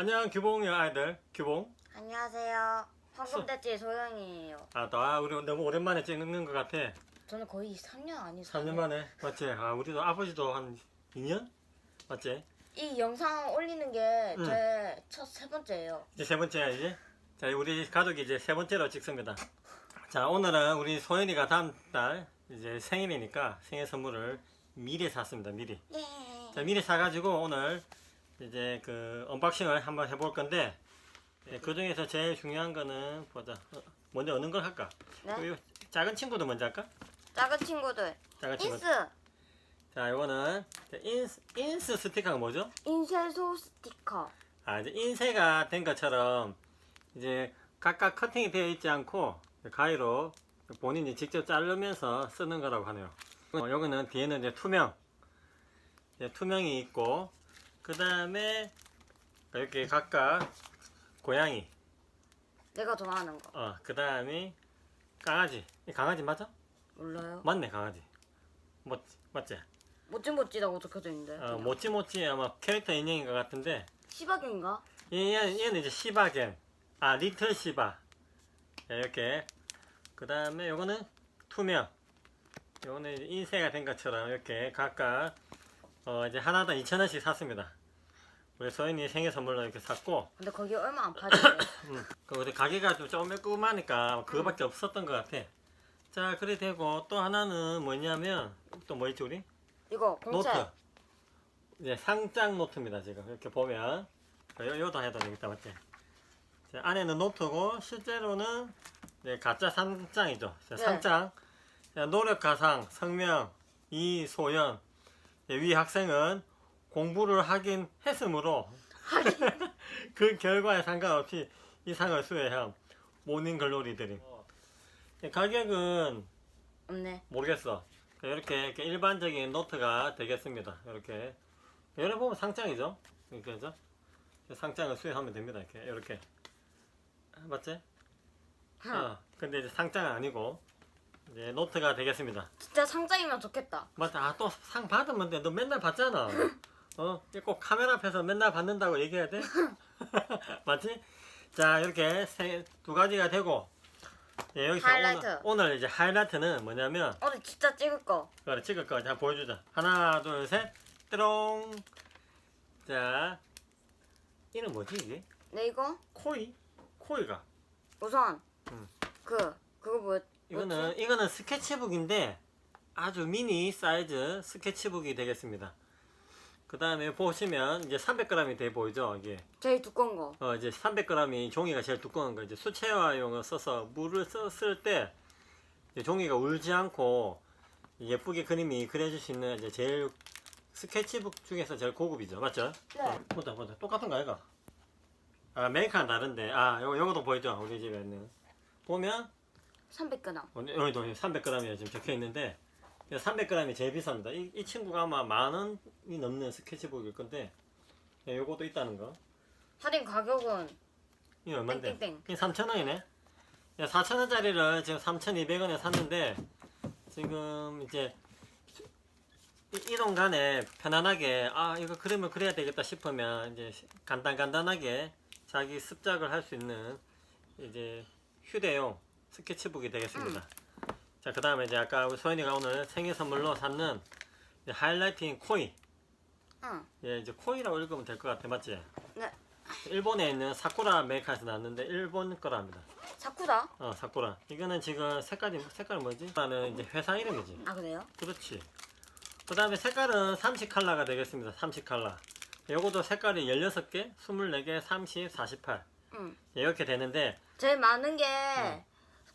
안녕 규봉이야 아이들 규봉 안녕하세요. 황금대지 소영이에요. 아, 나 우리 너무 오랜만에 찍는 것 같아 저는 거의 3년 아니 3년 만에 맞지? 아 우리도 아버지도 한 2년? 맞지? 이 영상 올리는 게 응. 제첫 세 번째예요. 이제 세 번째야 이제 자 우리 가족이 이제 세 번째로 찍습니다 자 오늘은 우리 소연이가 다음 달 이제 생일이니까 생일 선물을 미리 샀습니다 미리 예. 자 미리 사가지고 오늘 이제 그 언박싱을 한번 해볼 건데 그 중에서 제일 중요한 거는 보자 어, 먼저 어느 걸 할까? 네? 요 작은 친구도 먼저 할까? 작은 친구들 작은 친구 인스 자 이거는 인스, 인스 스티커가 뭐죠? 인쇄소 스티커. 아 이제 인쇄가 된 것처럼 이제 각각 커팅이 되어 있지 않고 가위로 본인이 직접 자르면서 쓰는 거라고 하네요. 어, 여기는 뒤에는 이제 투명, 이제 투명이 있고 그 다음에 이렇게 각각 고양이, 내가 좋아하는 거. 어, 그 다음이 강아지. 이 강아지 맞아? 몰라요? 맞네 강아지. 맞 맞지? 모찌모찌라고 적혀져 있는데. 어, 모찌모찌 아마 캐릭터 인형인 것 같은데 시바견인가? 얘, 얘는, 얘는 이제 시바겐. 아, 리틀 시바. 자, 이렇게. 그 다음에 요거는 투명. 요거는 인쇄가 된 것처럼 이렇게 각각, 어, 이제 하나당 2,000원씩 샀습니다. 우리 소연이 생일 선물로 이렇게 샀고, 근데 거기 얼마 안 팔던데. 음, 그 우리 가게가 좀 조금 매끄하니까 그거밖에 없었던 것 같아. 자, 그래 되고, 또 하나는 뭐냐면, 또 뭐 있지, 우리? 이거 공짜. 노트. 이제 상장 노트입니다, 지금. 이렇게 보면. 요, 요도 해도 되겠다, 맞지? 자, 안에는 노트고, 실제로는 이제 가짜 상장이죠. 자, 네. 상장. 자, 노력가상, 성명, 이소연. 예, 위 학생은 공부를 하긴 했으므로, 그 결과에 상관없이 이 상을 수여한 모닝 글로리 드림. 예, 가격은 없네. 모르겠어. 이렇게, 이렇게 일반적인 노트가 되겠습니다. 이렇게. 여기 보면 상장이죠? 이렇게 죠 상장을 수행하면 됩니다. 이렇게. 이렇게. 맞지? 흠. 어. 근데 이제 상장은 아니고, 이제 노트가 되겠습니다. 진짜 상장이면 좋겠다. 맞다. 아, 또 상 받으면 돼. 너 맨날 받잖아. 어? 이꼭 카메라 앞에서 맨날 받는다고 얘기해야 돼? 맞지? 자, 이렇게 세, 두 가지가 되고, 예, 여기서 하이라이트. 오늘, 오늘 이제 하이라이트는 뭐냐면, 오늘 진짜 찍을 거. 그래 찍을 거 자 보여주자 하나 둘셋 띠롱 자 이는 뭐지 이게 네 이거 코이 코이가 우선 음. 그 그거 뭐 이거는? 이거는 스케치북인데 아주 미니 사이즈 스케치북이 되겠습니다 그 다음에 보시면 이제 300g이 돼 보이죠 이게 제일 두꺼운 거. 어 이제 300g이 종이가 제일 두꺼운 거 이제 수채화용을 써서 물을 썼을 때 이제 종이가 울지 않고 예쁘게 그림이 그려질 수 있는 이제 제일 스케치북 중에서 제일 고급이죠 맞죠? 네. 어, 보자 보자 똑같은 거 아이가? 아 메이커는 다른데 아 요거 요것도 보이죠 우리 집에 있는 보면 300g. 어, 여기도 300g이 지금 적혀 있는데 300g이 제일 비쌉니다 이, 이 친구가 아마 만 원이 넘는 스케치북일 건데 예, 요것도 있다는 거 할인 가격은 이게 얼마인데? 땡땡땡. 이게 3,000원이네. 4,000원짜리를 지금 3,200원에 샀는데 지금 이제 이- 이동 간에 편안하게 아 이거 그림을 그려야 되겠다 싶으면 이제 간단 간단하게 자기 습작을 할 수 있는 이제 휴대용 스케치북이 되겠습니다. 자 그 다음에 이제 아까 우리 소연이가 오늘 생일 선물로 샀는 하이라이팅 코이. 응. 예 이제 코이라고 읽으면 될 것 같아 맞지? 네. 일본에 있는 사쿠라 메이커에서 나왔는데 일본 거랍니다. 사쿠라? 어 사쿠라. 이거는 지금 색깔이 색깔 뭐지? 나는 이제 회사 이름이지. 아 그래요? 그렇지. 그 다음에 색깔은 30 컬러가 되겠습니다. 30 컬러. 요것도 색깔이 16개, 24개, 30, 48 응. 이렇게 되는데 제일 많은 게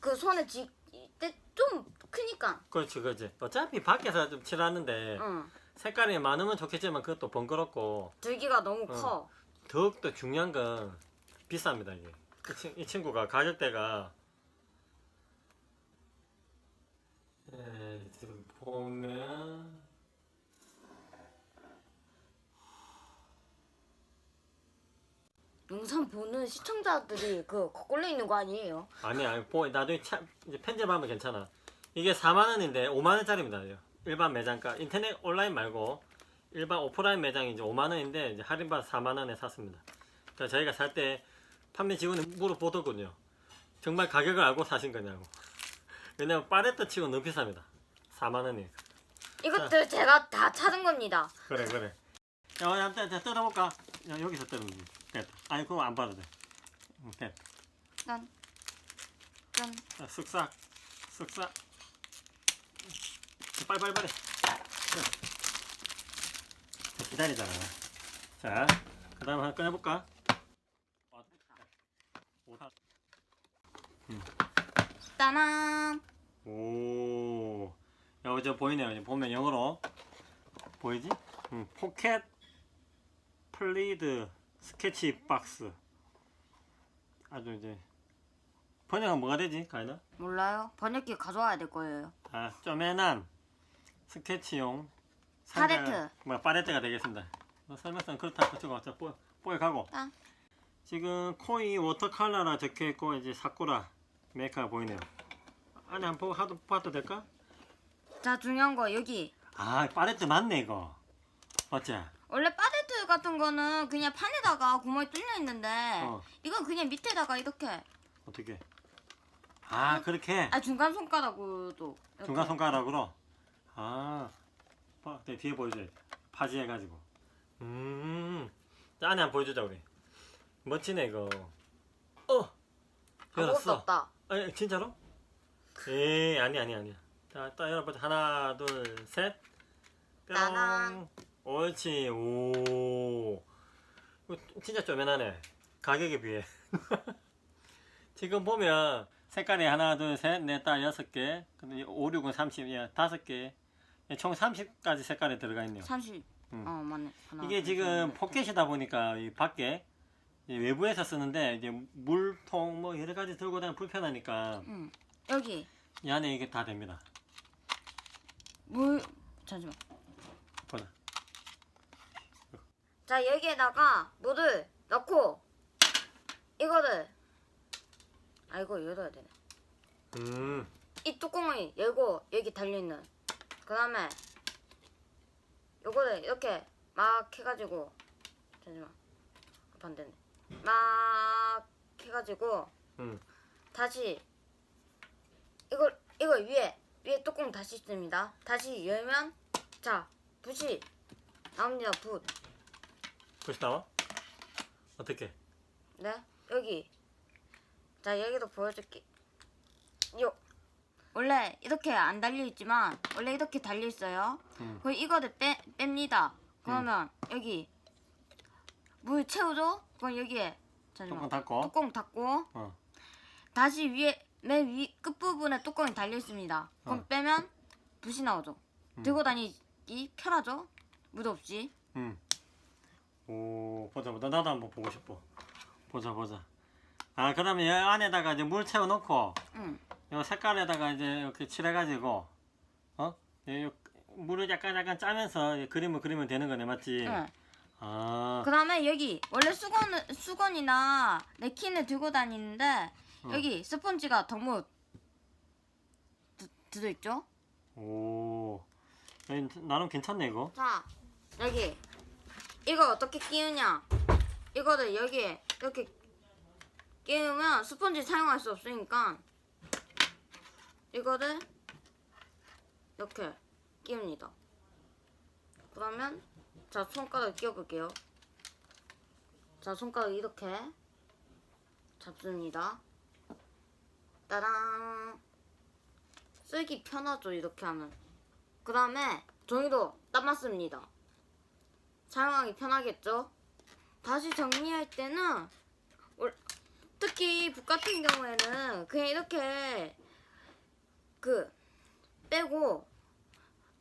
그 손에 쥐때 좀 크니까. 그렇지 그렇지. 어차피 밖에서 좀 칠하는데 응. 색깔이 많으면 좋겠지만 그것도 번거롭고 들기가 너무 어. 커. 더욱더 중요한 건 비쌉니다 이게. 이, 친, 이 친구가 가격대가 예, 지금 보면 영상 보는 시청자들이 그 꼴려 있는 거 아니에요? 아니 아니 보 나중에 차, 이제 편집하면 괜찮아. 이게 4만 원인데 5만 원짜리입니다. 일반 매장가 인터넷 온라인 말고 일반 오프라인 매장이 이제 5만 원인데 이제 할인받아 4만 원에 샀습니다. 그러니까 저희가 살 때 판매 직원이 물어보더군요. 정말 가격을 알고 사신 거냐고. 왜냐면 파레트 치고 너무 비쌉니다. 4만 원이. 이것들 제가 다 찾은 겁니다. 그래 그래. 야, 야, 야, 야, 뜯어볼까? 야, 여기서 뜯으면 됐다. 아니 그거 안 봐도 돼. 응, 됐다. 짠. 짠. 자, 쓱싹 쓱싹. 빨리 빨리 빨리. 기다리잖아. 자, 그 다음 하나 꺼내볼까? 따란. 오, 야, 저 보이네요. 이제 보면 영어로 보이지? 음, 포켓 플리드 스케치 박스. 아주 이제 번역은 뭐가 되지, 가이나? 몰라요. 번역기 가져와야 될 거예요. 아, 쪼매난 스케치용 파레트. 뭐 파레트가 되겠습니다. 뭐 설명서는 그렇다고 저 뽀- 뽀에 가고. 아. 지금 코이 워터컬러라 적혀 있고 이제 사쿠라 메이커가 보이네요. 안에 한번 보고 하도 봐도 될까? 자 중요한 거 여기. 아, 파레트 맞네 이거. 어째? 원래 파데트 같은 거는 그냥 판에다가 구멍이 뚫려 있는데 어. 이건 그냥 밑에다가 이렇게 어떻게? 아, 그렇게 아 중간 손가락으로도 이렇게. 중간 손가락으로. 아, 봐, 내 뒤에 보여줘. 파지해가지고. 음, 자, 안에 한번 보여주자 우리. 멋지네 이거. 어, 아무것도 열었어. 없다. 아니 진짜로? 에 아니 아니 아니야. 자, 딱 열어보자. 하나, 둘, 셋. 뿅. 따단. 옳지. 오. 진짜 쪼면하네. 가격에 비해. 지금 보면 색깔이 하나, 둘, 셋, 넷, 다 여섯 개. 근데 5, 6은 30, 예, 다섯 개. 예, 총 30가지 색깔이 들어가 있네요. 30. 음. 어 맞네. 하나, 이게 둘, 지금 셋, 포켓이다 보니까 이 밖에 이제 외부에서 쓰는데 이제 물통 뭐 여러 가지 들고 다니면 불편하니까 넷. 응. 여기 이 안에 이게 다 됩니다. 물 잠시만. 보자. 자 여기에다가 물을 넣고 이거를 아 이거 열어야 되네. 음, 이 뚜껑을 열고 여기 달려있는 그 다음에 요거를 이렇게 막 해가지고 잠시만 반대네 막 해가지고 음. 다시 이걸 이걸 위에 위에 뚜껑 다시 있습니다 다시 열면 자 붓이 나옵니다 붓 벌써 나와? 어떻게? 네, 여기. 자, 여기도 보여줄게. 요. 원래 이렇게 안 달려 있지만 원래 이렇게 달려 있어요. 음. 그리고 이거를 빼 뺍니다. 그러면 여기 물 채우죠? 그럼 여기에 잠시만. 뚜껑 닫고. 뚜껑 닫고 어. 다시 위에 맨 위 끝부분에 뚜껑이 달려 있습니다. 그럼 어. 빼면 붓이 나오죠. 음. 들고 다니기 편하죠? 물 없이. 음. 오, 보자, 보자. 나도 한번 보고 싶어. 보자, 보자. 아, 그러면 이 안에다가 이제 물 채워놓고, 응. 이 색깔에다가 이제 이렇게 칠해가지고, 어? 이 물을 약간 약간 짜면서 이 그림을 그리면 되는 거네, 맞지? 응. 아, 그 다음에 여기 원래 수건 수건이나 냅킨을 들고 다니는데 어. 여기 스펀지가 너무 드- 들어 있죠? 오. 야, 나름 괜찮네, 이거. 자 여기 이거 어떻게 끼우냐? 이거를 여기에 이렇게 끼우면 스펀지 사용할 수 없으니까 이거를 이렇게 끼웁니다. 그러면 자 손가락 끼워볼게요. 자 손가락 이렇게 잡습니다. 따랑 쓰기 편하죠 이렇게 하면. 그 다음에 종이도 따맞습니다. 사용하기 편하겠죠? 다시 정리할 때는 월- 특히 북 같은 경우에는 그냥 이렇게 그 빼고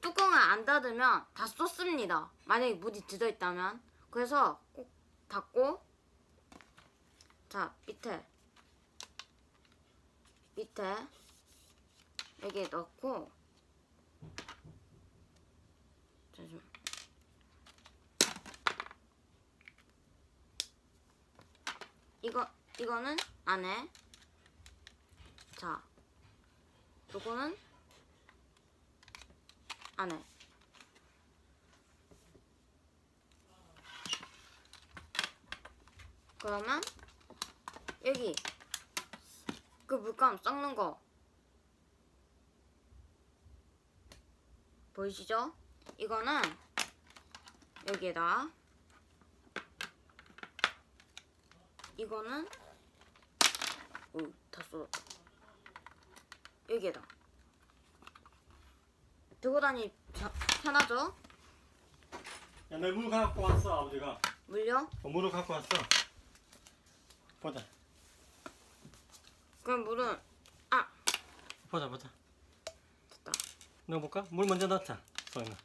뚜껑을 안 닫으면 다 쏟습니다. 만약에 물이 들어있다면 그래서 꼭 닫고 자 밑에 밑에 여기에 넣고 잠시만 이거 이거는 안에 자 요거는 안에 그러면 여기 그 물감 섞는 거 보이시죠? 이거는 여기에다 이거는 오 다 쏟았다 여기에다 들고 다니 자- 편하죠? 야, 내물 갖고 왔어, 아버지가. 물려? 어, 물을 갖고 왔어. 보자, 그럼 물은 보자, 보자. 됐다 넣어볼까? 물 먼저 넣자. 소연아.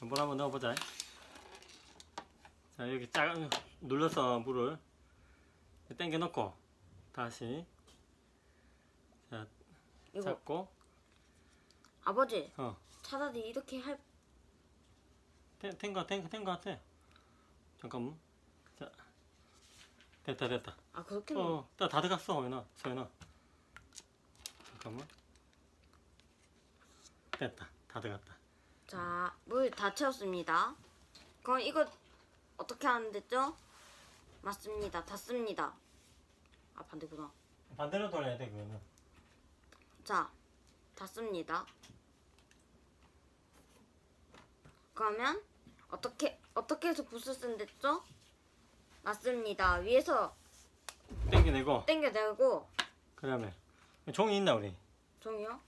물 한번 넣어보자. 자, 여기 작 눌러서 물을 당겨 넣고 다시 자, 이거 잡고 아버지 어. 차라리 이렇게 할 된거 된거 된거 같아. 잠깐만. 자, 됐다 됐다. 아 그렇게 어, 다, 다 들어갔어, 소연아. 소연아. 잠깐만. 됐다. 다 들어갔다. 자, 물 다 채웠습니다. 그럼 이거 어떻게 하는 데죠? 맞습니다. 닫습니다. 아, 반대구나. 반대로 돌려야 돼, 그거는. 자, 닫습니다. 그러면 어떻게 어떻게 해서 붓을 쓴 데죠? 맞습니다. 위에서 땡겨내고, 당겨내고 그 다음에 종이 있나, 우리? 종이요?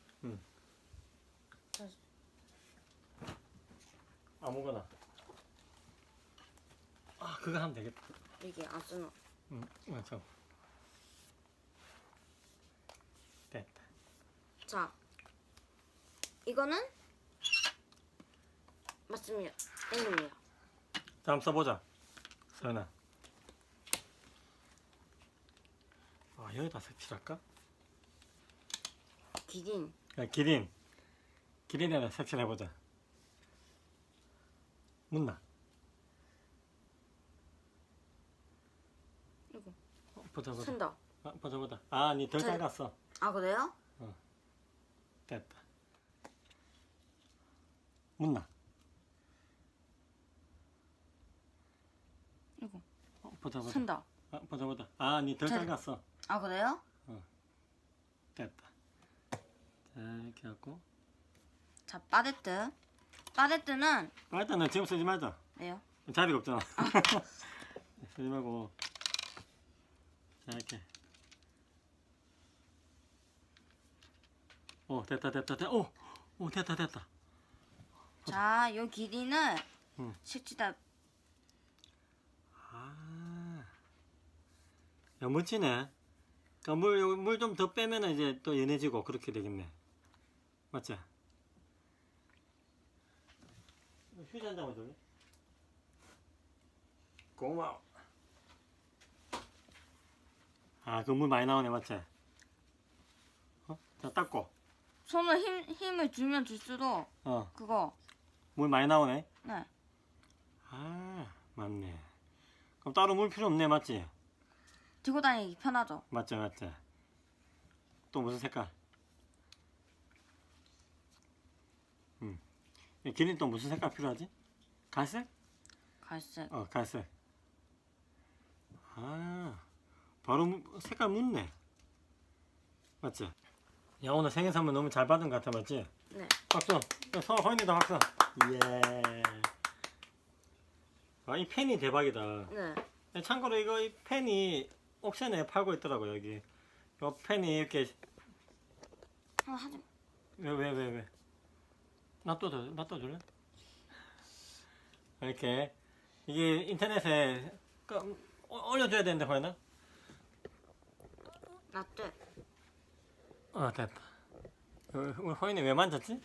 아무거나. 아, 그거 하면 되겠다. 여기 안 쓰는. 응, 맞아. 됐다. 자, 이거는 맞습니다. 당깁니다. 다음 써보자. 서연아. 아, 여기다 색칠할까? 기린. 야, 기린. 기린에다 색칠해보자. 묻나? 이거 어, 보자, 보자. 쓴다. 아, 보자, 보자. 아, 니덜 저- 닦았어. 아 그래요? 됐다. 묻나? 이거 어, 보자, 보자. 쓴다. 아, 보자, 보자. 아, 니덜 저- 닦았어. 아 그래요? 됐다. 자, 이렇게 하고. 자 파레트. 파레트는 아, 일단은 지금 쓰지 말자. 네요. 자리가 없잖아. 쓰지 말고. 자, 이렇게. 오, 됐다, 됐다, 됐다. 오, 오, 됐다, 됐다. 자, 요 길이는 응. 색칠다. 아, 야, 멋지네. 그러니까 물, 물 좀 더 빼면은 이제 또 연해지고 그렇게 되겠네. 맞지? 휴지 한 장만 줄래? 고마워. 아, 그 물 많이 나오네, 맞지? 어? 자, 닦고. 손을 힘 힘을 주면 줄수록 어, 그거 물 많이 나오네. 네. 아, 맞네. 그럼 따로 물 필요 없네, 맞지? 들고 다니기 편하죠. 맞죠, 맞죠. 또 무슨 색깔? 음. 이 길이 또 무슨 색깔 필요하지? 갈색? 갈색. 어, 갈색. 아, 바로 무- 색깔 묻네. 맞지? 야, 오늘 생일 선물 너무 잘 받은 것 같아, 맞지? 네. 박수. 서 허인이다, 박수. 예. 아, 이 펜이 대박이다. 네. 네, 참고로 이거 이 펜이 옥션에 팔고 있더라고 여기. 이 펜이 이렇게 하나 하지. 왜왜 왜 왜? 놔둬 줘, 놔둬 줄래? 이렇게 이게 인터넷에 그, 어, 올려줘야 되는데 허연아? 놔둬. 어 됐다. 어, 우리 허연이 왜 만졌지?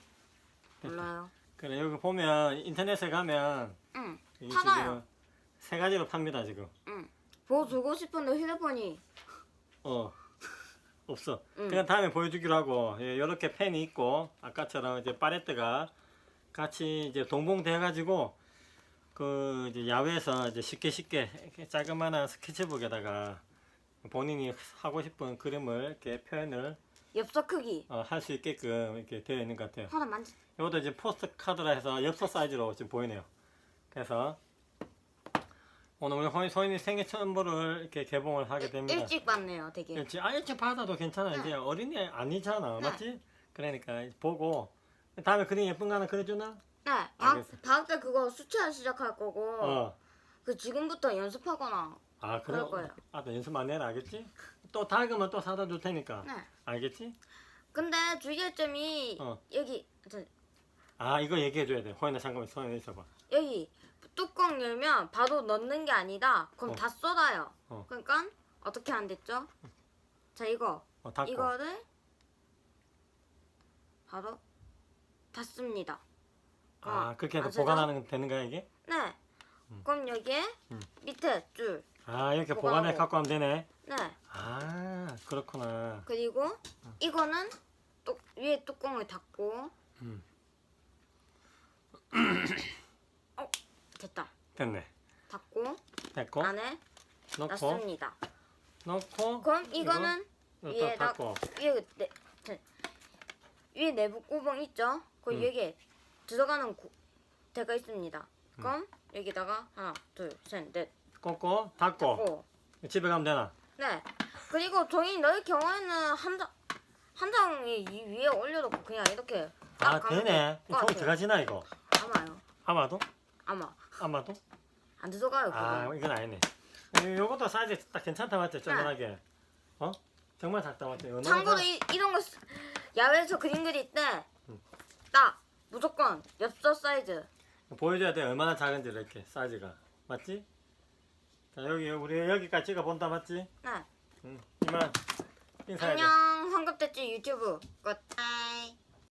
몰라요. 그래 여기 보면 인터넷에 가면 응. 이게 팔아요. 세 가지로 팝니다 지금. 응. 보여주고 싶은데 휴대폰이. 어 없어. 응. 그냥 다음에 보여주기로 하고 이렇게 펜이 있고 아까처럼 이제 파레트가 같이 이제 동봉돼 가지고 그 이제 야외에서 이제 쉽게 쉽게 이렇게 자그마한 스케치북에다가 본인이 하고 싶은 그림을 이렇게 표현을 어, 엽서 크기. 할 수 있게끔 이렇게 되어 있는 것 같아요. 하나 만지. 이것도 이제 포스트 카드라 해서 엽서 사이즈로 지금 보이네요. 그래서 오늘 우리 호인, 소인이 생일 선물을 이렇게 개봉을 하게 됩니다. 일찍 봤네요, 되게. 일찍 아 일찍 받아도 괜찮아 이제 어린이 아니잖아 네. 맞지? 그러니까 보고 다음에 그림 예쁜 거 하나 그려주나? 네, 알겠어. 다음 때 그거 수채화 시작할 거고, 어. 그 지금부터 연습하거나. 아? 그럴 거예요. 아, 또 연습 많이 해라 알겠지? 또 닭으면 또 사다 줄 테니까 네. 알겠지? 근데 주의할 점이 어. 여기 저, 아 이거 얘기해 줘야 돼 호인아 잠깐만 손에 있어봐 여기 뚜껑 열면 바로 넣는 게 아니다. 그럼 어. 다 쏟아요. 어. 그러니까 어떻게 안 됐죠? 자 이거 어, 이거를 바로 닫습니다. 아 어, 그렇게 해서 아시죠? 보관하는 거 되는 거야 이게? 네. 그럼 여기에 음. 밑에 줄. 아 이렇게. 보관해 갖고 하면 되네 네. 아 그렇구나 그리고 이거는 또 위에 뚜껑을 닫고. 음. 어 됐다. 됐네 닫고 됐고 안에 넣고 놨습니다. 넣고 그럼 이거는 이거 또 위에다 닫고 위에 내, 저, 위에 내부 구멍 있죠? 그 음. 여기에 들어가는 구, 데가 있습니다. 그럼 여기다가 하나, 둘, 셋, 넷, 꽂고 닫고 고. 집에 가면 되나? 네. 그리고 종이 넣을 경우에는 한 장, 한 장이 이 위에 올려놓고 그냥 이렇게 딱 아 가면 되네 될것 총 같아요. 들어가지나 이거 아마요. 아마도? 아마 아마도? 안 들어가요. 아 그거. 이건 아니네 이- 요것도 사이즈 딱 괜찮다 맞지? 조그만하게 어? 정말 작다 맞지? 어느 참고로 이, 이런 거 쓰- 야외에서 그림 그릴 때 음. 딱 무조건 엽서 사이즈. 보여줘야 돼 얼마나 작은지 이렇게 사이즈가 맞지? 자 여기 우리 여기까지 찍어 본다 맞지? 네. 응 이만 인사해야 돼 안녕 황급대치 유튜브 끝.